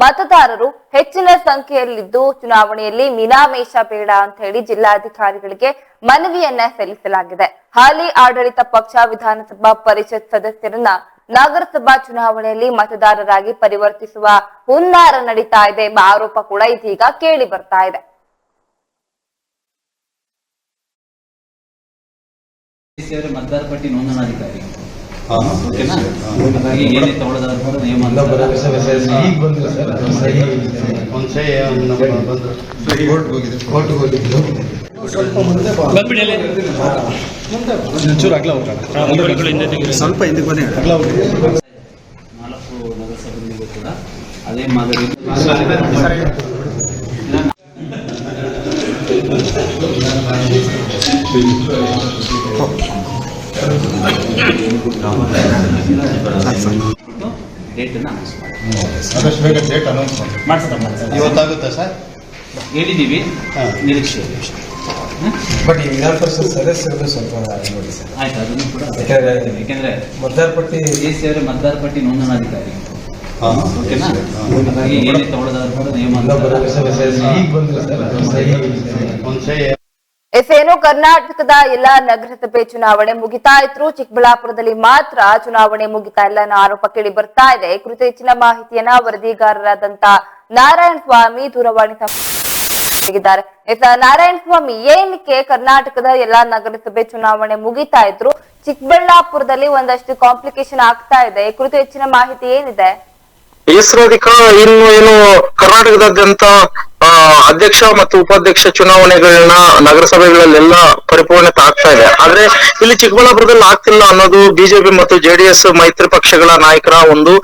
ಮತದಾರರು ಹೆಚ್ಚಿನ ಸಂಖ್ಯೆಯಲ್ಲಿದ್ದು ಚುನಾವಣೆಯಲ್ಲಿ ಮೀನಾಮೇಷ ಬೇಡ ಅಂತ ಹೇಳಿ ಜಿಲ್ಲಾಧಿಕಾರಿಗಳಿಗೆ ಮನವಿಯನ್ನ ಸಲ್ಲಿಸಲಾಗಿದೆ. ಹಾಲಿ ಆಡಳಿತ ಪಕ್ಷ ವಿಧಾನಸಭಾ ಪರಿಷತ್ ಸದಸ್ಯರನ್ನ ನಗರಸಭಾ ಚುನಾವಣೆಯಲ್ಲಿ ಮತದಾರರಾಗಿ ಪರಿವರ್ತಿಸುವ ಹುನ್ನಾರ ನಡೀತಾ ಇದೆ ಎಂಬ ಆರೋಪ ಕೂಡ ಇದೀಗ ಕೇಳಿ ಬರ್ತಾ ಇದೆ. ಮತದಾರ ಪಟ್ಟಿ ನೋಂದಣಾಧಿಕಾರಿ. ಸ್ವಲ್ಪ ಹಿಂದಕ್ಕೆ ಬನ್ನಿ. ನಾಲ್ಕು ನಗರಸಭೆಗಳಿಗೂ ಕೂಡ ಅದೇ ಮಾದರಿ. ಡೇಟ್ ಅನ್ನ ಅನೌನ್ಸ್ ಮಾಡಿ ಬೇಗ ಡೇಟ್ ಅನೌನ್ಸ್ ಮಾಡಿ ಮಾಡ್ಸೋಣ ಇವತ್ತಾಗುತ್ತಾ ಸರ್? ಹೇಳಿದ್ದೀವಿ. ಹಾ. ನಿರೀಕ್ಷೆ. ಬಟ್ ಈ ವಿಧಾನ ಪರಿಷತ್ ಸ್ವಲ್ಪ ನೋಡಿ ಸರ್. ಆಯ್ತು ಅದನ್ನು ಕೂಡ ಯಾಕಂದ್ರೆ- ಯಾಕೆಂದ್ರೆ ಮತದಾರ ಪಟ್ಟಿ ಎ ಸಿ ಅವರ ಮತದಾರ ಪಟ್ಟಿ ನೋಂದಣಾಧಿಕಾರಿ. ಓಕೆನಾ. ಹಾಗಾಗಿ ಏನೇ ತಗೊಳ್ಳೋದಾದ್ರೂ ಕೂಡ ನಿಯಮ ಈಗ ಸರ್, ಒಂದು ಎಸ್ ಕರ್ನಾಟಕದ ಎಲ್ಲಾ ನಗರಸಭೆ ಚುನಾವಣೆ ಮುಗಿತಾ ಇದ್ರು ಚಿಕ್ಕಬಳ್ಳಾಪುರದಲ್ಲಿ ಮಾತ್ರ ಚುನಾವಣೆ ಮುಗಿತಾ ಇಲ್ಲ ಅನ್ನೋ ಆರೋಪ ಕೇಳಿ ಬರ್ತಾ ಇದೆ. ಕುರಿತು ಹೆಚ್ಚಿನ ಮಾಹಿತಿಯನ್ನ ವರದಿಗಾರರಾದಂತ ನಾರಾಯಣ ಸ್ವಾಮಿ ದೂರವಾಣಿ ಎಸ್, ನಾರಾಯಣ ಸ್ವಾಮಿ, ಏನಕ್ಕೆ ಕರ್ನಾಟಕದ ಎಲ್ಲಾ ನಗರಸಭೆ ಚುನಾವಣೆ ಮುಗಿತಾ ಇದ್ರು ಚಿಕ್ಕಬಳ್ಳಾಪುರದಲ್ಲಿ ಒಂದಷ್ಟು ಕಾಂಪ್ಲಿಕೇಶನ್ ಆಗ್ತಾ ಇದೆ. ಕುರಿತು ಹೆಚ್ಚಿನ ಮಾಹಿತಿ ಏನಿದೆ? ಇಸ್ರೋದಿಕ ಇನ್ನು ಏನು ಕರ್ನಾಟಕದಾದ್ಯಂತ ಅಧ್ಯಕ್ಷ ಮತ್ತು ಉಪಾಧ್ಯಕ್ಷ ಚುನಾವಣೆಗಳನ್ನ ನಗರಸಭೆಗಳಲ್ಲೆಲ್ಲ ಪರಿಪೂರ್ಣತೆ ಆಗ್ತಾ ಇದೆ. ಆದ್ರೆ ಇಲ್ಲಿ ಚಿಕ್ಕಬಳ್ಳಾಪುರದಲ್ಲಿ ಆಗ್ತಿಲ್ಲ ಅನ್ನೋದು ಬಿಜೆಪಿ ಮತ್ತು ಜೆಡಿಎಸ್ ಮೈತ್ರಿ ಪಕ್ಷಗಳ ನಾಯಕರ ಒಂದು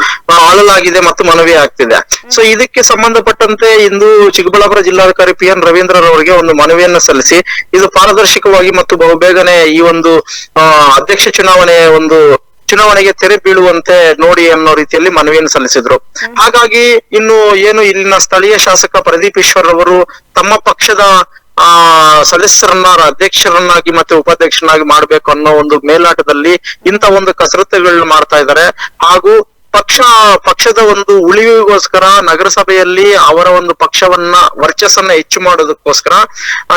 ಆಳಲಾಗಿದೆ ಮತ್ತು ಮನವಿ ಆಗ್ತಿದೆ. ಸೊ ಇದಕ್ಕೆ ಸಂಬಂಧಪಟ್ಟಂತೆ ಇಂದು ಚಿಕ್ಕಬಳ್ಳಾಪುರ ಜಿಲ್ಲಾಧಿಕಾರಿ ಪಿ ಎನ್ ರವೀಂದ್ರರವರಿಗೆ ಒಂದು ಮನವಿಯನ್ನು ಸಲ್ಲಿಸಿ, ಇದು ಪಾರದರ್ಶಕವಾಗಿ ಮತ್ತು ಬಹುಬೇಗನೆ ಈ ಒಂದು ಅಧ್ಯಕ್ಷ ಚುನಾವಣೆ ಒಂದು ಚುನಾವಣೆಗೆ ತೆರೆ ಬೀಳುವಂತೆ ನೋಡಿ ಅನ್ನೋ ರೀತಿಯಲ್ಲಿ ಮನವಿಯನ್ನು ಸಲ್ಲಿಸಿದ್ರು. ಹಾಗಾಗಿ ಇನ್ನು ಏನು ಇಲ್ಲಿನ ಸ್ಥಳೀಯ ಶಾಸಕ ಪ್ರದೀಪ್ ಈಶ್ವರ್ ಅವರು ತಮ್ಮ ಪಕ್ಷದ, ಆ, ಸದಸ್ಯರನ್ನ, ಅಧ್ಯಕ್ಷರನ್ನಾಗಿ ಮತ್ತೆ ಉಪಾಧ್ಯಕ್ಷರನ್ನಾಗಿ ಮಾಡ್ಬೇಕು ಅನ್ನೋ ಒಂದು ಮೇಲಾಟದಲ್ಲಿ ಇಂತ ಒಂದು ಕಸರತ್ತುಗಳನ್ನ ಮಾಡ್ತಾ ಇದ್ದಾರೆ. ಹಾಗೂ ಪಕ್ಷ ಪಕ್ಷದ ಒಂದು ಉಳಿವಿಗೋಸ್ಕರ ನಗರಸಭೆಯಲ್ಲಿ ಅವರ ಒಂದು ಪಕ್ಷವನ್ನ ವರ್ಚಸ್ಸನ್ನ ಹೆಚ್ಚು ಮಾಡೋದಕ್ಕೋಸ್ಕರ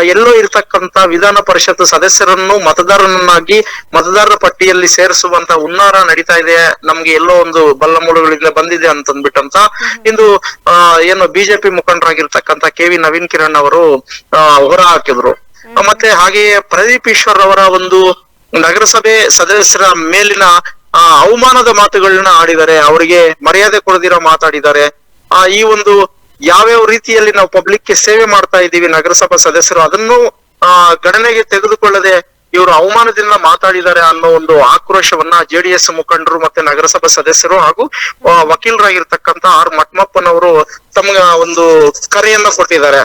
ಎಲ್ಲೋ ಇರ್ತಕ್ಕಂತ ವಿಧಾನ ಪರಿಷತ್ ಸದಸ್ಯರನ್ನು ಮತದಾರರನ್ನಾಗಿ ಮತದಾರರ ಪಟ್ಟಿಯಲ್ಲಿ ಸೇರಿಸುವಂತ ಹುನ್ನಾರ ನಡೀತಾ ಇದೆ ನಮ್ಗೆ ಎಲ್ಲೋ ಒಂದು ಬಲ್ಲ ಮೂಲಗಳಿಂದ ಬಂದಿದೆ ಅಂತ ಅಂದ್ಬಿಟ್ಟಂತ ಇಂದು ಏನು ಬಿಜೆಪಿ ಮುಖಂಡರಾಗಿರ್ತಕ್ಕಂತ ಕೆ ವಿ ನವೀನ್ ಕಿರಣ್ ಅವರು ಹೊರ ಹಾಕಿದ್ರು. ಮತ್ತೆ ಹಾಗೆಯೇ ಪ್ರದೀಪ್ ಈಶ್ವರ್ ಅವರ ಒಂದು ನಗರಸಭೆ ಸದಸ್ಯರ ಮೇಲಿನ ಆ, ಅವಮಾನದ ಮಾತುಗಳನ್ನ ಆಡಿದ್ದಾರೆ ಅವರಿಗೆ ಮರ್ಯಾದೆ ಕೊಡದಿರೋ ಮಾತಾಡಿದ್ದಾರೆ. ಆ ಈ ಒಂದು ಯಾವ್ಯಾವ ರೀತಿಯಲ್ಲಿ ನಾವು ಪಬ್ಲಿಕ್ಗೆ ಸೇವೆ ಮಾಡ್ತಾ ಇದ್ದೀವಿ ನಗರಸಭಾ ಸದಸ್ಯರು ಅದನ್ನು ಆ ಗಣನೆಗೆ ತೆಗೆದುಕೊಳ್ಳದೆ ಇವರು ಅವಮಾನದಿಂದ ಮಾತಾಡಿದ್ದಾರೆ ಅನ್ನೋ ಒಂದು ಆಕ್ರೋಶವನ್ನ ಜೆಡಿಎಸ್ ಮುಖಂಡರು ಮತ್ತೆ ನಗರಸಭಾ ಸದಸ್ಯರು ಹಾಗೂ ವಕೀಲರಾಗಿರ್ತಕ್ಕಂತ ಆರ್ ಮಟ್ಮಪ್ಪನವರು ತಮ್ಗ ಒಂದು ಕರೆಯನ್ನ ಕೊಟ್ಟಿದ್ದಾರೆ.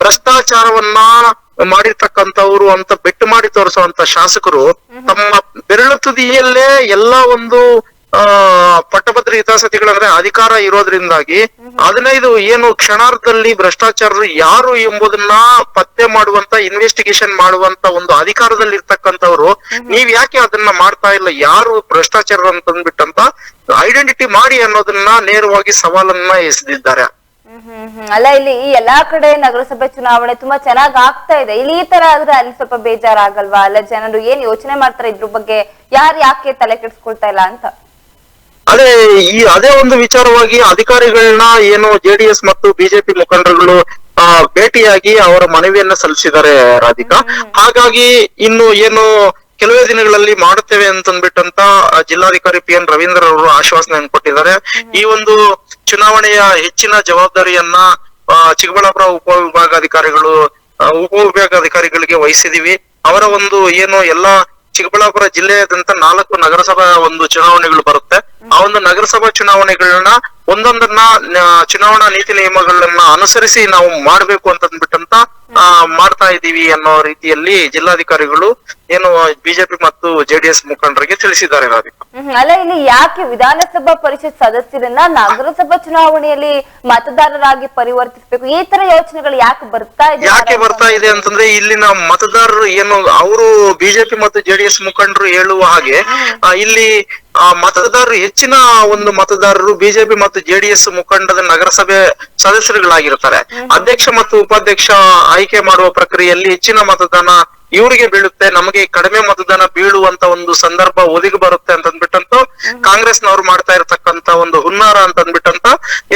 ಭ್ರಷ್ಟಾಚಾರವನ್ನ ಮಾಡಿರ್ತಕ್ಕಂಥವ್ರು ಅಂತ ಬೆಟ್ಟು ಮಾಡಿ ತೋರಿಸುವಂತ ಶಾಸಕರು ತಮ್ಮ ಬೆರಳು ತುದಿಯಲ್ಲೇ ಎಲ್ಲಾ ಒಂದು ಆ ಪಟ್ಟಭದ್ರ ಹಿತಾಸಕ್ತಿಗಳಂದ್ರೆ ಅಧಿಕಾರ ಇರೋದ್ರಿಂದಾಗಿ ಹದಿನೈದು ಏನು ಕ್ಷಣಾರ್ಧದಲ್ಲಿ ಭ್ರಷ್ಟಾಚಾರರು ಯಾರು ಎಂಬುದನ್ನ ಪತ್ತೆ ಮಾಡುವಂತ ಇನ್ವೆಸ್ಟಿಗೇಷನ್ ಮಾಡುವಂತ ಒಂದು ಅಧಿಕಾರದಲ್ಲಿ ಇರ್ತಕ್ಕಂಥವ್ರು ನೀವ್ ಯಾಕೆ ಅದನ್ನ ಮಾಡ್ತಾ ಇಲ್ಲ? ಯಾರು ಭ್ರಷ್ಟಾಚಾರ ಅಂತಂದ್ಬಿಟ್ಟಂತ ಐಡೆಂಟಿಟಿ ಮಾಡಿ ಅನ್ನೋದನ್ನ ನೇರವಾಗಿ ಸವಾಲನ್ನ ಎಸೆದಿದ್ದಾರೆ. ಹ್ಮ್. ಅಲ್ಲ ಇಲ್ಲಿ ಈ ಎಲ್ಲಾ ಕಡೆ ನಗರಸಭೆ ಚುನಾವಣೆ ತುಂಬಾ ಚೆನ್ನಾಗ್ ಆಗ್ತಾ ಇದೆ. ಇಲ್ಲಿ ಈ ತರ ಆದ್ರೆ ಅಲ್ಲಿ ಸ್ವಲ್ಪ ಬೇಜಾರಾಗಲ್ವಾ? ಅಲ್ಲ ಜನರು ಏನ್ ಯೋಚನೆ ಮಾಡ್ತಾರೆ ಇದ್ರ ಬಗ್ಗೆ? ಯಾರು ಯಾಕೆ ತಲೆ ಕೆಡಿಸ್ಕೊಳ್ತಾ ಇಲ್ಲ ಅಂತ? ಅದೇ ಈ ಅದೇ ಒಂದು ವಿಚಾರವಾಗಿ ಅಧಿಕಾರಿಗಳನ್ನ ಏನು ಜೆಡಿಎಸ್ ಮತ್ತು ಬಿಜೆಪಿ ಮುಖಂಡರುಗಳು ಆ ಭೇಟಿಯಾಗಿ ಅವರ ಮನವಿಯನ್ನ ಸಲ್ಲಿಸಿದ್ದಾರೆ ರಾಧಿಕಾ. ಹಾಗಾಗಿ ಇನ್ನು ಏನು ಕೆಲವೇ ದಿನಗಳಲ್ಲಿ ಮಾಡುತ್ತೇವೆ ಅಂತಂದ್ಬಿಟ್ಟಂತ ಜಿಲ್ಲಾಧಿಕಾರಿ ಪಿ ಎನ್ ರವೀಂದ್ರ ಅವರು ಆಶ್ವಾಸನೆಯನ್ನು ಕೊಟ್ಟಿದ್ದಾರೆ. ಈ ಒಂದು ಚುನಾವಣೆಯ ಹೆಚ್ಚಿನ ಜವಾಬ್ದಾರಿಯನ್ನ ಚಿಕ್ಕಬಳ್ಳಾಪುರ ಉಪವಿಭಾಗಾಧಿಕಾರಿಗಳು ಉಪವಿಭಾಗಾಧಿಕಾರಿಗಳಿಗೆ ವಹಿಸಿದೀವಿ. ಅವರ ಒಂದು ಏನು ಎಲ್ಲಾ ಚಿಕ್ಕಬಳ್ಳಾಪುರ ಜಿಲ್ಲೆಯಾದಂತ ನಾಲ್ಕು ನಗರಸಭಾ ಒಂದು ಚುನಾವಣೆಗಳು ಬರುತ್ತೆ. ಆ ಒಂದು ನಗರಸಭಾ ಚುನಾವಣೆಗಳನ್ನ ಒಂದೊಂದನ್ನ ಚುನಾವಣಾ ನೀತಿ ನಿಯಮಗಳನ್ನ ಅನುಸರಿಸಿ ನಾವು ಮಾಡ್ಬೇಕು ಅಂತಂದ್ಬಿಟ್ಟಂತ ಆ, ಮಾಡ್ತಾ ಇದೀವಿ ಅನ್ನೋ ರೀತಿಯಲ್ಲಿ ಜಿಲ್ಲಾಧಿಕಾರಿಗಳು ಏನು ಬಿಜೆಪಿ ಮತ್ತು ಜೆಡಿಎಸ್ ಮುಖಂಡರಿಗೆ ತಿಳಿಸಿದ್ದಾರೆ ರಾಧಿಕಾ. ಹ್ಮ್, ಅಲ್ಲ ಇಲ್ಲಿ ಯಾಕೆ ವಿಧಾನಸಭಾ ಪರಿಷತ್ ಸದಸ್ಯರನ್ನ ನಗರಸಭಾ ಚುನಾವಣೆಯಲ್ಲಿ ಮತದಾರರಾಗಿ ಪರಿವರ್ತಿಸಬೇಕು? ಈ ತರ ಯೋಚನೆಗಳು ಯಾಕೆ ಬರ್ತಾ ಇದೆ ಯಾಕೆ ಬರ್ತಾ ಇದೆ ಅಂತಂದ್ರೆ ಇಲ್ಲಿನ ಮತದಾರರು ಏನು ಅವರು ಬಿಜೆಪಿ ಮತ್ತು ಜೆಡಿಎಸ್ ಮುಖಂಡರು ಹೇಳುವ ಹಾಗೆ ಆ, ಇಲ್ಲಿ ಆ, ಮತದಾರರು ಹೆಚ್ಚಿನ ಒಂದು ಮತದಾರರು ಬಿಜೆಪಿ ಮತ್ತು ಜೆಡಿಎಸ್ ಮುಖಂಡದ ನಗರಸಭೆ ಸದಸ್ಯರುಗಳಾಗಿರ್ತಾರೆ. ಅಧ್ಯಕ್ಷ ಮತ್ತು ಉಪಾಧ್ಯಕ್ಷ ಆಯ್ಕೆ ಮಾಡುವ ಪ್ರಕ್ರಿಯೆಯಲ್ಲಿ ಹೆಚ್ಚಿನ ಮತದಾನ ಇವರಿಗೆ ಬೀಳುತ್ತೆ ನಮಗೆ ಕಡಿಮೆ ಮತದಾನ ಬೀಳುವಂತ ಒಂದು ಸಂದರ್ಭ ಒದಗಿ ಬರುತ್ತೆ ಅಂತ ಅಂದ್ಬಿಟ್ಟಂತ ಕಾಂಗ್ರೆಸ್ನವರು ಮಾಡ್ತಾ ಇರತಕ್ಕಂತ ಒಂದು ಹುನ್ನಾರ ಅಂತ ಅಂದ್ಬಿಟ್ಟಂತ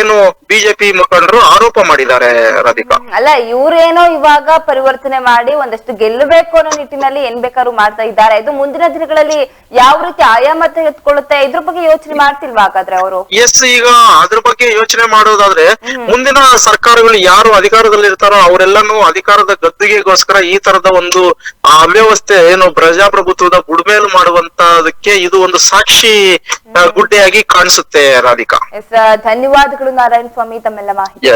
ಏನು ಬಿಜೆಪಿ ಮುಖಂಡರು ಆರೋಪ ಮಾಡಿದ್ದಾರೆ ರಾಧಿಕಾ. ಅಲ್ಲ ಇವ್ರೇನೋ ಇವಾಗ ಪರಿವರ್ತನೆ ಮಾಡಿ ಒಂದಷ್ಟು ಗೆಲ್ಲಬೇಕು ಅನ್ನೋ ನಿಟ್ಟಿನಲ್ಲಿ ಏನ್ ಬೇಕಾದ್ರೂ ಮಾಡ್ತಾ ಇದ್ದಾರೆ. ಇದು ಮುಂದಿನ ದಿನಗಳಲ್ಲಿ ಯಾವ ರೀತಿ ಆಯಾಮ ತೆಗೆದುಕೊಳ್ಳುತ್ತೆ ಇದ್ರ ಬಗ್ಗೆ ಯೋಚನೆ ಮಾಡ್ತಿಲ್ವಾ ಹಾಗಾದ್ರೆ ಅವರು? ಎಸ್ ಈಗ ಅದ್ರ ಬಗ್ಗೆ ಯೋಚನೆ ಮಾಡೋದಾದ್ರೆ ಮುಂದಿನ ಸರ್ಕಾರಗಳು ಯಾರು ಅಧಿಕಾರದಲ್ಲಿ ಇರ್ತಾರೋ ಅವರೆಲ್ಲಾನು ಅಧಿಕಾರದ ಗದ್ದುಗೆಗೋಸ್ಕರ ಈ ತರದ ಒಂದು ಆ, ಅವ್ಯವಸ್ಥೆ ಏನು ಪ್ರಜಾಪ್ರಭುತ್ವದ ಗುಡ್ಮೇಲು ಮಾಡುವಂತದಕ್ಕೆ ಇದು ಒಂದು ಸಾಕ್ಷಿ ಗುಡ್ಡೆಯಾಗಿ ಕಾಣಿಸುತ್ತೆ ರಾಧಿಕಾ. ಧನ್ಯವಾದಗಳು ನಾರಾಯಣ ಸ್ವಾಮಿ ತಮ್ಮೆಲ್ಲ ಮಾಹಿತಿ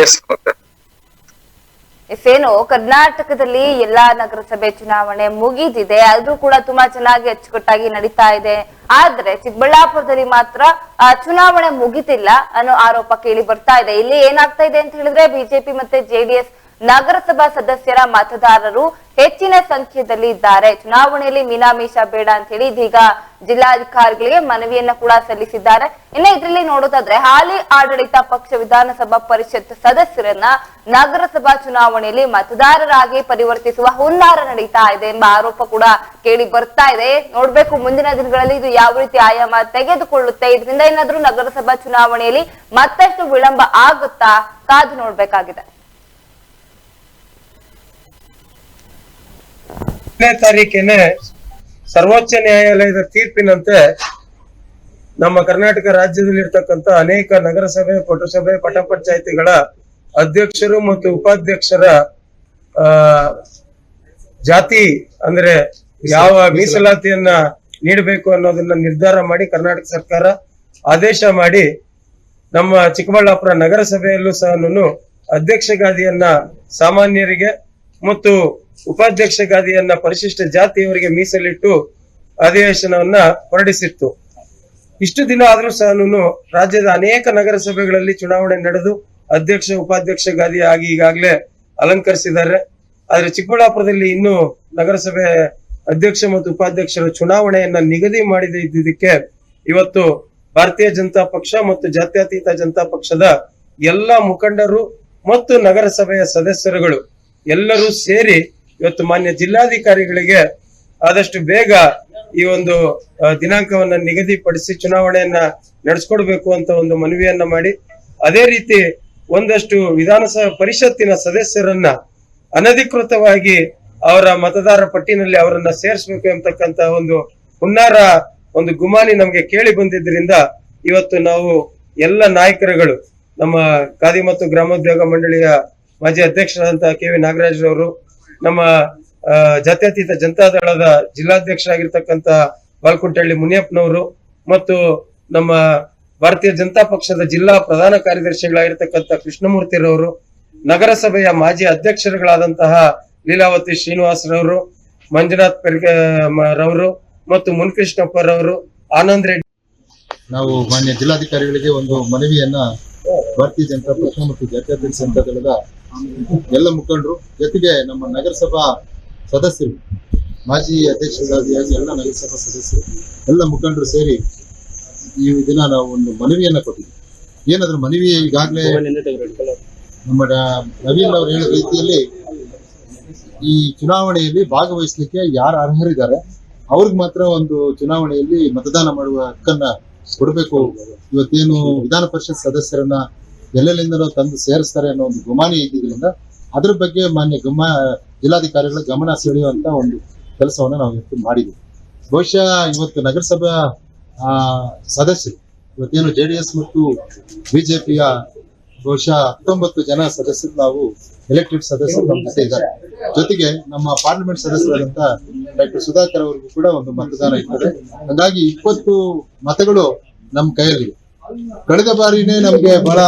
ಎಸ್ ಏನು ಕರ್ನಾಟಕದಲ್ಲಿ ಎಲ್ಲಾ ನಗರಸಭೆ ಚುನಾವಣೆ ಮುಗಿದಿದೆ. ಆದ್ರೂ ಕೂಡ ತುಂಬಾ ಚೆನ್ನಾಗಿ ಅಚ್ಚುಕಟ್ಟಾಗಿ ನಡೀತಾ ಇದೆ. ಆದ್ರೆ ಚಿಕ್ಕಬಳ್ಳಾಪುರದಲ್ಲಿ ಮಾತ್ರ ಚುನಾವಣೆ ಮುಗಿತಿಲ್ಲ ಅನ್ನೋ ಆರೋಪ ಕೇಳಿ ಬರ್ತಾ ಇದೆ. ಇಲ್ಲಿ ಏನಾಗ್ತಾ ಇದೆ ಅಂತ ಹೇಳಿದ್ರೆ ಬಿಜೆಪಿ ಮತ್ತೆ ಜೆಡಿಎಸ್ ನಗರಸಭಾ ಸದಸ್ಯರ ಮತದಾರರು ಹೆಚ್ಚಿನ ಸಂಖ್ಯೆಯಲ್ಲಿ ಇದ್ದಾರೆ. ಚುನಾವಣೆಯಲ್ಲಿ ಮೀನಾಮೀಷ ಬೇಡ ಅಂತ ಹೇಳಿ ಇದೀಗ ಜಿಲ್ಲಾಧಿಕಾರಿಗಳಿಗೆ ಮನವಿಯನ್ನ ಕೂಡ ಸಲ್ಲಿಸಿದ್ದಾರೆ. ಇನ್ನು ಇದರಲ್ಲಿ ನೋಡೋದಾದ್ರೆ ಹಾಲಿ ಆಡಳಿತ ಪಕ್ಷ ವಿಧಾನಸಭಾ ಪರಿಷತ್ ಸದಸ್ಯರನ್ನ ನಗರಸಭಾ ಚುನಾವಣೆಯಲ್ಲಿ ಮತದಾರರಾಗಿ ಪರಿವರ್ತಿಸುವ ಹುನ್ನಾರ ನಡೀತಾ ಇದೆ ಎಂಬ ಆರೋಪ ಕೂಡ ಕೇಳಿ ಬರ್ತಾ ಇದೆ. ನೋಡ್ಬೇಕು ಮುಂದಿನ ದಿನಗಳಲ್ಲಿ ಇದು ಯಾವ ರೀತಿ ಆಯಾಮ ತೆಗೆದುಕೊಳ್ಳುತ್ತೆ. ಇದರಿಂದ ಏನಾದ್ರೂ ನಗರಸಭಾ ಚುನಾವಣೆಯಲ್ಲಿ ಮತ್ತಷ್ಟು ವಿಳಂಬ ಆಗುತ್ತಾ? ಕಾದು ನೋಡ್ಬೇಕಾಗಿದೆ. ಹತ್ತನೇ ತಾರೀಕೇನೆ ಸರ್ವೋಚ್ಚ ನ್ಯಾಯಾಲಯದ ತೀರ್ಪಿನಂತೆ ನಮ್ಮ ಕರ್ನಾಟಕ ರಾಜ್ಯದಲ್ಲಿರ್ತಕ್ಕಂಥ ಅನೇಕ ನಗರಸಭೆ ಪುರಸಭೆ ಪಟ ಪಂಚಾಯತಿಗಳ ಅಧ್ಯಕ್ಷರು ಮತ್ತು ಉಪಾಧ್ಯಕ್ಷರ ಜಾತಿ ಅಂದ್ರೆ ಯಾವ ಮೀಸಲಾತಿಯನ್ನ ನೀಡಬೇಕು ಅನ್ನೋದನ್ನ ನಿರ್ಧಾರ ಮಾಡಿ ಕರ್ನಾಟಕ ಸರ್ಕಾರ ಆದೇಶ ಮಾಡಿ ನಮ್ಮ ಚಿಕ್ಕಬಳ್ಳಾಪುರ ನಗರಸಭೆಯಲ್ಲೂ ಸಹ ಅಧ್ಯಕ್ಷ ಗಾದಿಯನ್ನ ಸಾಮಾನ್ಯರಿಗೆ ಮತ್ತು ಉಪಾಧ್ಯಕ್ಷ ಗಾದಿಯನ್ನ ಪರಿಶಿಷ್ಟ ಜಾತಿಯವರಿಗೆ ಮೀಸಲಿಟ್ಟು ಅಧಿವೇಶನವನ್ನ ಹೊರಡಿಸಿತ್ತು. ಇಷ್ಟು ದಿನ ಆದರೂ ಸಹ ರಾಜ್ಯದ ಅನೇಕ ನಗರಸಭೆಗಳಲ್ಲಿ ಚುನಾವಣೆ ನಡೆದು ಅಧ್ಯಕ್ಷ, ಉಪಾಧ್ಯಕ್ಷ ಗಾದಿ ಆಗಿ ಈಗಾಗಲೇ ಅಲಂಕರಿಸಿದ್ದಾರೆ. ಆದ್ರೆ ಚಿಕ್ಕಬಳ್ಳಾಪುರದಲ್ಲಿ ಇನ್ನೂ ನಗರಸಭೆ ಅಧ್ಯಕ್ಷ ಮತ್ತು ಉಪಾಧ್ಯಕ್ಷರ ಚುನಾವಣೆಯನ್ನ ನಿಗದಿ ಮಾಡಿದೆ ಇದ್ದಿದ್ದಕ್ಕೆ ಇವತ್ತು ಭಾರತೀಯ ಜನತಾ ಪಕ್ಷ ಮತ್ತು ಜಾತ್ಯತೀತ ಜನತಾ ಪಕ್ಷದ ಎಲ್ಲ ಮುಖಂಡರು ಮತ್ತು ನಗರಸಭೆಯ ಸದಸ್ಯರುಗಳು ಎಲ್ಲರೂ ಸೇರಿ ಇವತ್ತು ಮಾನ್ಯ ಜಿಲ್ಲಾಧಿಕಾರಿಗಳಿಗೆ ಆದಷ್ಟು ಬೇಗ ಈ ಒಂದು ದಿನಾಂಕವನ್ನ ನಿಗದಿಪಡಿಸಿ ಚುನಾವಣೆಯನ್ನ ನಡೆಸ್ಕೊಡ್ಬೇಕು ಅಂತ ಒಂದು ಮನವಿಯನ್ನ ಮಾಡಿ, ಅದೇ ರೀತಿ ಒಂದಷ್ಟು ವಿಧಾನಸಭಾ ಪರಿಷತ್ತಿನ ಸದಸ್ಯರನ್ನ ಅನಧಿಕೃತವಾಗಿ ಅವರ ಮತದಾರ ಪಟ್ಟಿನಲ್ಲಿ ಅವರನ್ನ ಸೇರಿಸಬೇಕು ಎಂಬತಕ್ಕಂತ ಒಂದು ಹುನ್ನಾರ, ಒಂದು ಗುಮಾನಿ ನಮ್ಗೆ ಕೇಳಿ ಬಂದಿದ್ದರಿಂದ ಇವತ್ತು ನಾವು ಎಲ್ಲ ನಾಯಕರುಗಳು, ನಮ್ಮ ಖಾದಿ ಮತ್ತು ಗ್ರಾಮೋದ್ಯೋಗ ಮಂಡಳಿಯ ಮಾಜಿ ಅಧ್ಯಕ್ಷರಾದಂತಹ ಕೆ ವಿ ನಾಗರಾಜ್ರವರು ನಮ್ಮ ಜಾತ್ಯತೀತ ಜನತಾದಳದ ಜಿಲ್ಲಾಧ್ಯಕ್ಷರಾಗಿರ್ತಕ್ಕಂಥ ಬಾಲ್ಕುಂಟಳ್ಳಿ ಮುನಿಯಪ್ಪನವರು ಮತ್ತು ನಮ್ಮ ಭಾರತೀಯ ಜನತಾ ಪಕ್ಷದ ಜಿಲ್ಲಾ ಪ್ರಧಾನ ಕಾರ್ಯದರ್ಶಿಗಳಾಗಿರ್ತಕ್ಕಂಥ ಕೃಷ್ಣಮೂರ್ತಿರವರು, ನಗರಸಭೆಯ ಮಾಜಿ ಅಧ್ಯಕ್ಷರುಗಳಾದಂತಹ ಲೀಲಾವತಿ ಶ್ರೀನಿವಾಸರವರು, ಮಂಜುನಾಥ್ ಪೆರ್ಗೆ ರವರು ಮತ್ತು ಮುನ್ಕೃಷ್ಣಪ್ಪರವರು, ಆನಂದ್ ರೆಡ್ಡಿ. ನಾವು ಮಾನ್ಯ ಜಿಲ್ಲಾಧಿಕಾರಿಗಳಿಗೆ ಒಂದು ಮನವಿಯನ್ನ ಭಾರತೀಯ ಜನತಾ ಪಕ್ಷ ಮತ್ತು ಜಾತ್ಯತೀತ ಜನತಾ ದಳದ ಎಲ್ಲ ಮುಖಂಡರು, ಜೊತೆಗೆ ನಮ್ಮ ನಗರಸಭಾ ಸದಸ್ಯರು, ಮಾಜಿ ಅಧ್ಯಕ್ಷರಾದಿಯಾಗಿ ಎಲ್ಲ ನಗರಸಭಾ ಸದಸ್ಯರು, ಎಲ್ಲ ಮುಖಂಡರು ಸೇರಿ ಈ ದಿನ ನಾವು ಒಂದು ಮನವಿಯನ್ನ ಕೊಟ್ಟಿದ್ವಿ. ಏನಾದ್ರೂ ಮನವಿ ಈಗಾಗಲೇ ನಮ್ಮ ನವೀನ್ ಅವರು ಹೇಳಿದ ರೀತಿಯಲ್ಲಿ ಈ ಚುನಾವಣೆಯಲ್ಲಿ ಭಾಗವಹಿಸಲಿಕ್ಕೆ ಯಾರು ಅರ್ಹರಿದ್ದಾರೆ, ಅವ್ರಿಗೆ ಮಾತ್ರ ಒಂದು ಚುನಾವಣೆಯಲ್ಲಿ ಮತದಾನ ಮಾಡುವ ಹಕ್ಕನ್ನ ಕೊಡಬೇಕು. ಇವತ್ತೇನು ವಿಧಾನ ಪರಿಷತ್ ಸದಸ್ಯರನ್ನ ಎಲ್ಲೆಲ್ಲಿಂದನೋ ತಂದು ಸೇರಿಸ್ತಾರೆ ಅನ್ನೋ ಒಂದು ಗುಮಾನಿ ಇದ್ದಿದ್ರಿಂದ ಅದ್ರ ಬಗ್ಗೆ ಮಾನ್ಯ ಗಮ ಜಿಲ್ಲಾಧಿಕಾರಿಗಳ ಗಮನ ಸೆಳೆಯುವಂತ ಒಂದು ಕೆಲಸವನ್ನ ನಾವು ಇವತ್ತು ಮಾಡಿದ್ವಿ. ಬಹುಶಃ ಇವತ್ತು ನಗರಸಭಾ ಆ, ಸದಸ್ಯರು ಇವತ್ತೇನು ಜೆ ಡಿ ಎಸ್ ಮತ್ತು ಬಿಜೆಪಿಯ ಬಹುಶಃ ಹತ್ತೊಂಬತ್ತು ಜನ ಸದಸ್ಯರು ನಾವು ಎಲೆಕ್ಟೆಡ್ ಸದಸ್ಯರು ನಮ್ಮ ಜೊತೆ ಇದ್ದಾರೆ. ಜೊತೆಗೆ ನಮ್ಮ ಪಾರ್ಲಿಮೆಂಟ್ ಸದಸ್ಯರಾದಂತ ಡಾಕ್ಟರ್ ಸುಧಾಕರ್ ಅವರಿಗೂ ಕೂಡ ಒಂದು ಮತದಾನ ಇರ್ತದೆ. ಹಾಗಾಗಿ ಇಪ್ಪತ್ತು ಮತಗಳು ನಮ್ಮ ಕೈಯಲ್ಲಿ ಕಳೆದ ಬಾರಿನೇ ನಮ್ಗೆ ಬಹಳ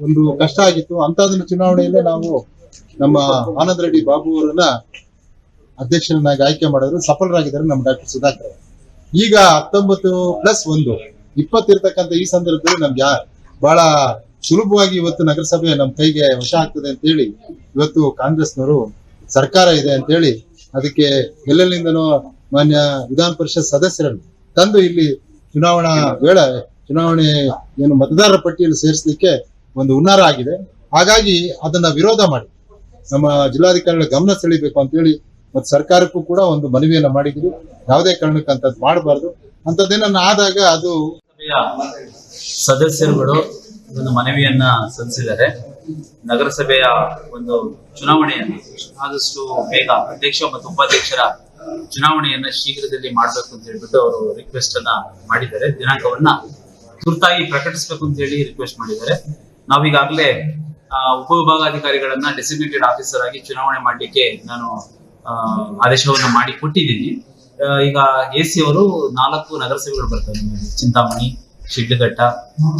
ಒಂದು ಕಷ್ಟ ಆಗಿತ್ತು. ಅಂತದನ್ನ ಚುನಾವಣೆಯಲ್ಲೇ ನಾವು ನಮ್ಮ ಆನಂದ್ ರೆಡ್ಡಿ ಬಾಬು ಅವರನ್ನ ಅಧ್ಯಕ್ಷರನ್ನಾಗಿ ಆಯ್ಕೆ ಮಾಡಿದ್ರು. ಸಫಲರಾಗಿದ್ದಾರೆ ನಮ್ಮ ಡಾಕ್ಟರ್ ಸುಧಾಕರ್ ಈಗ ಹತ್ತೊಂಬತ್ತು ಪ್ಲಸ್ ಒಂದು, ಇಪ್ಪತ್ತಿರ್ತಕ್ಕಂಥ ಈ ಸಂದರ್ಭದಲ್ಲಿ ನಮ್ಗೆ ಯಾರು ಬಹಳ ಸುಲಭವಾಗಿ ಇವತ್ತು ನಗರಸಭೆ ನಮ್ಮ ಕೈಗೆ ವಶ ಆಗ್ತದೆ ಅಂತ ಹೇಳಿ ಇವತ್ತು ಕಾಂಗ್ರೆಸ್ನವರು ಸರ್ಕಾರ ಇದೆ ಅಂತ ಹೇಳಿ ಅದಕ್ಕೆ ಎಲ್ಲೆಲ್ಲಿಂದನೂ ಮಾನ್ಯ ವಿಧಾನ ಪರಿಷತ್ ಸದಸ್ಯರನ್ನು ತಂದು ಇಲ್ಲಿ ಚುನಾವಣಾ ವೇಳೆ, ಚುನಾವಣೆ ಏನು ಮತದಾರರ ಪಟ್ಟಿಯಲ್ಲಿ ಸೇರಿಸಲಿಕ್ಕೆ ಒಂದು ಹುನ್ನಾರ ಆಗಿದೆ. ಹಾಗಾಗಿ ಅದನ್ನ ವಿರೋಧ ಮಾಡಿ. ನಮ್ಮ ಜಿಲ್ಲಾಧಿಕಾರಿಗಳ ಗಮನ ಸೆಳಿಬೇಕು ಅಂತ ಹೇಳಿ ಮತ್ತು ಸರ್ಕಾರಕ್ಕೂ ಕೂಡ ಒಂದು ಮನವಿಯನ್ನ ಮಾಡಿದ್ರು ಯಾವುದೇ ಕಾರಣಕ್ಕೆ ಅಂತದ್ ಮಾಡಬಾರ್ದು. ಅಂತದ್ದೇನನ್ನ ಆದಾಗ ಅದು ಸದಸ್ಯರುಗಳು ಒಂದು ಮನವಿಯನ್ನ ಸಲ್ಲಿಸಿದ್ದಾರೆ. ನಗರಸಭೆಯ ಒಂದು ಚುನಾವಣೆಯನ್ನು ಆದಷ್ಟು ಬೇಗ ಅಧ್ಯಕ್ಷ ಮತ್ತು ಉಪಾಧ್ಯಕ್ಷರ ಚುನಾವಣೆಯನ್ನ ಶೀಘ್ರದಲ್ಲಿ ಮಾಡಬೇಕು ಅಂತ ಹೇಳ್ಬಿಟ್ಟು ಅವರು ರಿಕ್ವೆಸ್ಟ್ ಅನ್ನ ಮಾಡಿದ್ದಾರೆ. ದಿನಾಂಕವನ್ನ ತುರ್ತಾಗಿ ಪ್ರಕಟಿಸಬೇಕು ಅಂತ ಹೇಳಿ ರಿಕ್ವೆಸ್ಟ್ ಮಾಡಿದ್ದಾರೆ. ನಾವೀಗಾಗಲೇ ಉಪವಿಭಾಗಾಧಿಕಾರಿಗಳನ್ನ ಡೆಸಿಗ್ನೇಟೆಡ್ ಆಫೀಸರ್ ಆಗಿ ಚುನಾವಣೆ ಮಾಡಲಿಕ್ಕೆ ನಾನು ಆದೇಶವನ್ನು ಮಾಡಿ ಕೊಟ್ಟಿದ್ದೀನಿ. ಈಗ ಎ ಸಿ ಅವರು ನಾಲ್ಕು ನಗರಸಭೆಗಳು ಬರ್ತವೆ ಚಿಂತಾಮಣಿ, ಶಿಡ್ಲಘಟ್ಟ,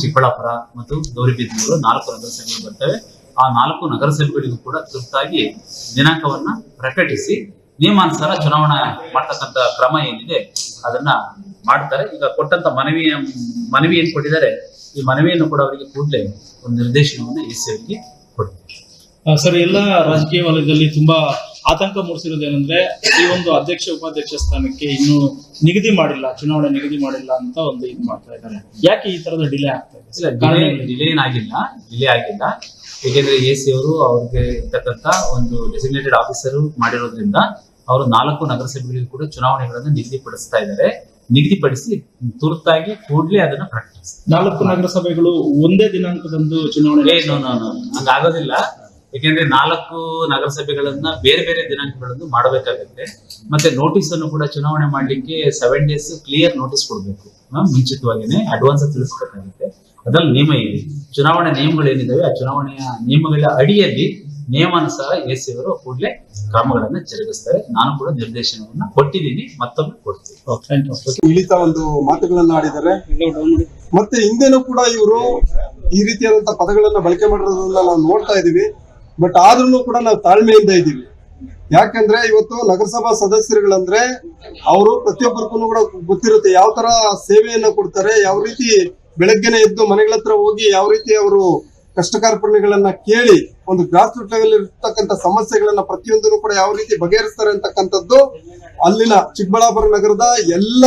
ಚಿಕ್ಕಬಳ್ಳಾಪುರ ಮತ್ತು ಗೌರಿಬಿದನೂರು ನಾಲ್ಕು ನಗರಸಭೆಗಳು ಬರ್ತವೆ. ಆ ನಾಲ್ಕು ನಗರಸಭೆಗಳಿಗೂ ಕೂಡ ತುರ್ತಾಗಿ ದಿನಾಂಕವನ್ನ ಪ್ರಕಟಿಸಿ ನಿಯಮಾನುಸಾರ ಚುನಾವಣೆ ಮಾಡ್ತಕ್ಕಂತ ಕ್ರಮ ಏನಿದೆ, ಅದನ್ನ ಮಾಡ್ತಾರೆ. ಈಗ ಕೊಟ್ಟಂತ ಮನವಿ ಮನವಿ ಏನ್ ಕೊಟ್ಟಿದ್ದಾರೆ ಈ ಮನವಿಯನ್ನು ಕೂಡ ಅವರಿಗೆ ಕೂಡಲೇ ಒಂದು ನಿರ್ದೇಶನವನ್ನು ಎ ಸಿ ಅವರಿಗೆ ಕೊಡ್ತಾರೆ. ಆ, ಸರ್ ಎಲ್ಲ ರಾಜಕೀಯ ವಲಯದಲ್ಲಿ ತುಂಬಾ ಆತಂಕ ಮೂಡಿಸಿರೋದೇನೆಂದ್ರೆ ಈ ಒಂದು ಅಧ್ಯಕ್ಷ ಉಪಾಧ್ಯಕ್ಷ ಸ್ಥಾನಕ್ಕೆ ಇನ್ನು ನಿಗದಿ ಮಾಡಿಲ್ಲ ಚುನಾವಣೆ ನಿಗದಿ ಮಾಡಿಲ್ಲ ಅಂತ ಒಂದು ಇದು ಮಾಡ್ತಾ ಇದ್ದಾರೆ. ಯಾಕೆ ಈ ತರದ ಡಿಲೇ ಆಗ್ತಾ ಇದೆ? ಡಿಲೇ ಏನಾಗಿಲ್ಲ ಡಿಲೇ ಆಗಿಲ್ಲ. ಏಕೆಂದ್ರೆ ಎ ಸಿ ಅವರು ಅವ್ರಿಗೆ ಇರ್ತಕ್ಕಂತ ಒಂದು ಡೆಸಿಗ್ನೇಟೆಡ್ ಆಫೀಸರ್ ಮಾಡಿರೋದ್ರಿಂದ ಅವರು ನಾಲ್ಕು ನಗರಸಭೆಗಳಿಗೂ ಕೂಡ ಚುನಾವಣೆಗಳನ್ನು ನಿಗದಿಪಡಿಸ್ತಾ ಇದ್ದಾರೆ. ನಿಗದಿಪಡಿಸಿ ತುರ್ತಾಗಿ ಕೂಡಲೇ ಅದನ್ನ ಪ್ರಾಕ್ಟೀಸ್ ನಾಲ್ಕು ನಗರಸಭೆಗಳು ಒಂದೇ ದಿನಾಂಕದಂದು ಚುನಾವಣೆ. ಹಂಗಾಗೋದಿಲ್ಲ. ಯಾಕೆಂದ್ರೆ ನಾಲ್ಕು ನಗರಸಭೆಗಳನ್ನ ಬೇರೆ ಬೇರೆ ದಿನಾಂಕಗಳನ್ನು ಮಾಡಬೇಕಾಗುತ್ತೆ. ಮತ್ತೆ ನೋಟಿಸ್ ಅನ್ನು ಕೂಡ ಚುನಾವಣೆ ಮಾಡ್ಲಿಕ್ಕೆ ಸೆವೆನ್ ಡೇಸ್ ಕ್ಲಿಯರ್ ನೋಟಿಸ್ ಕೊಡ್ಬೇಕು. ಮುಂಚಿತವಾಗಿನೇ ಅಡ್ವಾನ್ಸ್ ತಿಳಿಸ್ಬೇಕಾಗುತ್ತೆ. ಅದ್ರಲ್ಲಿ ನಿಯಮ ಇದೆ ಚುನಾವಣೆ ನಿಯಮಗಳು ಏನಿದಾವೆ ಆ ಚುನಾವಣೆಯ ನಿಯಮಗಳ ಅಡಿಯಲ್ಲಿ ನಿಯಮಾನುಸಾರ ಎ ಸಿ ಅವರು ಕೂಡಲೇ ಕ್ರಮಗಳನ್ನ ಜರುಗಿಸ್ತಾರೆ. ನಾನು ಕೂಡ ನಿರ್ದೇಶನವನ್ನ ಕೊಟ್ಟಿದ್ದೀನಿ. ಮತ್ತೊಮ್ಮೆ ಕೊಡ್ತೀನಿ. ಇಳಿತ ಒಂದು ಮಾತುಗಳನ್ನ ಆಡಿದ್ದಾರೆ. ಮತ್ತೆ ಹಿಂದೆನೂ ಕೂಡ ಇವರು ಈ ರೀತಿಯಾದಂತ ಪದಗಳನ್ನ ಬಳಕೆ ಮಾಡಿರೋದನ್ನ ನಾವು ನೋಡ್ತಾ ಇದೀವಿ ಬಟ್ ಆದ್ರೂ ಕೂಡ ನಾವು ತಾಳ್ಮೆಯಿಂದ ಇದ್ದೀವಿ. ಯಾಕಂದ್ರೆ ಇವತ್ತು ನಗರಸಭಾ ಸದಸ್ಯರುಗಳಂದ್ರೆ ಅವರು ಪ್ರತಿಯೊಬ್ಬರಿಗೂ ಕೂಡ ಗೊತ್ತಿರುತ್ತೆ ಯಾವ ತರ ಸೇವೆಯನ್ನ ಕೊಡ್ತಾರೆ, ಯಾವ ರೀತಿ ಬೆಳಗ್ಗೆನೆ ಎದ್ದು ಮನೆಗಳ ಹತ್ರ ಹೋಗಿ ಯಾವ ರೀತಿ ಅವರು ಕಷ್ಟ ಪ್ರಣಿಗಳನ್ನ ಕೇಳಿ ಒಂದು ಗ್ರಾಸ್ ರೂಟ್ ಲೆವೆಲ್ ಇರ್ತಕ್ಕಂಥ ಸಮಸ್ಯೆಗಳನ್ನ ಪ್ರತಿಯೊಂದನ್ನು ಕೂಡ ಯಾವ ರೀತಿ ಬಗೆಹರಿಸ್ತಾರೆ ಅಂತಕ್ಕಂಥದ್ದು ಅಲ್ಲಿನ ಚಿಕ್ಕಬಳ್ಳಾಪುರ ನಗರದ ಎಲ್ಲ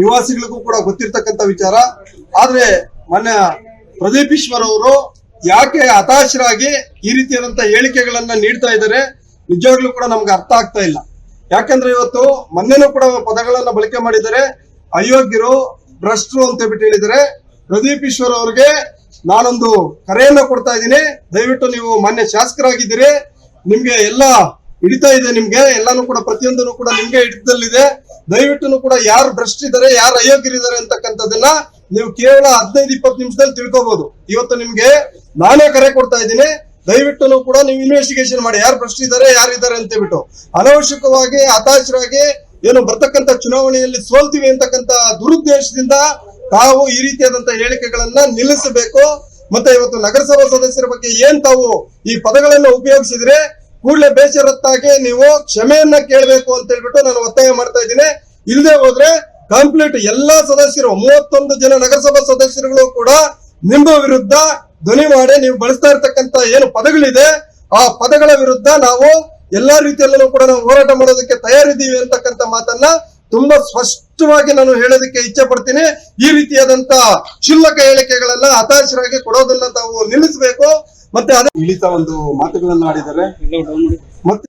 ನಿವಾಸಿಗಳಿಗೂ ಕೂಡ ಗೊತ್ತಿರ್ತಕ್ಕಂಥ ವಿಚಾರ. ಆದ್ರೆ ಮೊನ್ನೆ ಪ್ರದೀಪ್ ಈಶ್ವರ್ ಅವರು ಯಾಕೆ ಹತಾಶರಾಗಿ ಈ ರೀತಿಯಾದಂತ ಹೇಳಿಕೆಗಳನ್ನ ನೀಡ್ತಾ ಇದ್ದಾರೆ ನಿಜವಾಗ್ಲೂ ಕೂಡ ನಮ್ಗೆ ಅರ್ಥ ಆಗ್ತಾ ಇಲ್ಲ. ಯಾಕಂದ್ರೆ ಇವತ್ತು ಮೊನ್ನೆನೂ ಕೂಡ ಪದಗಳನ್ನ ಬಳಕೆ ಮಾಡಿದ್ದಾರೆ. ಅಯೋಗ್ಯರು ಭ್ರಷ್ಟರು ಅಂತ ಹೇಳ್ಬಿಟ್ಟು ಹೇಳಿದ್ದಾರೆ. ಪ್ರದೀಪ್ ಈಶ್ವರ್ ಅವ್ರಿಗೆ ನಾನೊಂದು ಕರೆಯನ್ನ ಕೊಡ್ತಾ ಇದ್ದೀನಿ. ದಯವಿಟ್ಟು ನೀವು ಮಾನ್ಯ ಶಾಸಕರಾಗಿದ್ದೀರಿ. ನಿಮ್ಗೆ ಎಲ್ಲ ಹಿಡಿತಾ ಇದೆ ನಿಮ್ಗೆ. ಎಲ್ಲಾನು ಕೂಡ ಪ್ರತಿಯೊಂದನ್ನು ಕೂಡ ನಿಮ್ಗೆ ಹಿಡಿತದಲ್ಲಿದೆ. ದಯವಿಟ್ಟು ಕೂಡ ಯಾರು ಭ್ರಷ್ಟಿದ್ದಾರೆ ಯಾರು ಅಯೋಗ್ಯರಿದ್ದಾರೆ ಅಂತಕ್ಕಂಥದ್ದನ್ನ ನೀವು ಕೇವಲ ಹದಿನೈದು, ಇಪ್ಪತ್ತು ನಿಮಿಷದಲ್ಲಿ ತಿಳ್ಕೋಬಹುದು ಇವತ್ತು ನಿಮ್ಗೆ ನಾನೇ ಕರೆ ಕೊಡ್ತಾ ಇದ್ದೀನಿ. ದಯವಿಟ್ಟು ಕೂಡ ನೀವು ಇನ್ವೆಸ್ಟಿಗೇಷನ್ ಮಾಡಿ. ಯಾರು ಭ್ರಷ್ಟಿದ್ದಾರೆ ಯಾರು ಇದ್ದಾರೆ ಅಂತ ಹೇಳ್ಬಿಟ್ಟು. ಅನವಶ್ಯಕವಾಗಿ, ಹತಾಶರಾಗಿ, ಏನು ಬರ್ತಕ್ಕಂಥ ಚುನಾವಣೆಯಲ್ಲಿ ಸೋಲ್ತೀವಿ ಅಂತಕ್ಕಂಥ ದುರುದ್ದೇಶದಿಂದ ತಾವು ಈ ರೀತಿಯಾದಂತಹ ಹೇಳಿಕೆಗಳನ್ನ ನಿಲ್ಲಿಸಬೇಕು. ಮತ್ತೆ ಇವತ್ತು ನಗರಸಭಾ ಸದಸ್ಯರ ಬಗ್ಗೆ ಏನ್ ತಾವು ಈ ಪದಗಳನ್ನ ಉಪಯೋಗಿಸಿದ್ರೆ ಕೂಡಲೇ ಬೇಷರತ್ತಾಗಿ ನೀವು ಕ್ಷಮೆಯನ್ನ ಕೇಳಬೇಕು ಅಂತ ಹೇಳ್ಬಿಟ್ಟು ನಾನು ಒತ್ತಾಯ ಮಾಡ್ತಾ ಇದ್ದೀನಿ. ಇಲ್ಲದೆ ಹೋದ್ರೆ ಕಂಪ್ಲೀಟ್ ಎಲ್ಲಾ ಸದಸ್ಯರು, ಮೂವತ್ತೊಂದು ಜನ ನಗರಸಭಾ ಸದಸ್ಯರುಗಳು ಕೂಡ ನಿಮ್ಮ ವಿರುದ್ಧ ಧ್ವನಿ ಮಾಡಿ ನೀವು ಬಳಸ್ತಾ ಇರ್ತಕ್ಕಂತ ಏನು ಪದಗಳಿದೆ, ಆ ಪದಗಳ ವಿರುದ್ಧ ನಾವು ಎಲ್ಲಾ ರೀತಿಯಲ್ಲೂ ಕೂಡ ನಾವು ಹೋರಾಟ ಮಾಡೋದಕ್ಕೆ ತಯಾರಿದ್ದೀವಿ ಅಂತಕ್ಕಂಥ ಮಾತನ್ನ ತುಂಬಾ ಸ್ಪಷ್ಟವಾಗಿ ನಾನು ಹೇಳೋದಕ್ಕೆ ಇಚ್ಛೆ ಪಡ್ತೀನಿ. ಈ ರೀತಿಯಾದಂತ ಕ್ಷುಲ್ಲಕ ಹೇಳಿಕೆಗಳನ್ನ ಹತಾಶರಾಗಿ ಕೊಡೋದನ್ನ ತಾವು ನಿಲ್ಲಿಸಬೇಕು. ಮತ್ತೆ ಅದೇ ಇಳಿತ ಒಂದು ಮಾತುಗಳನ್ನ ಆಡಿದ್ದಾರೆ. ಮತ್ತೆ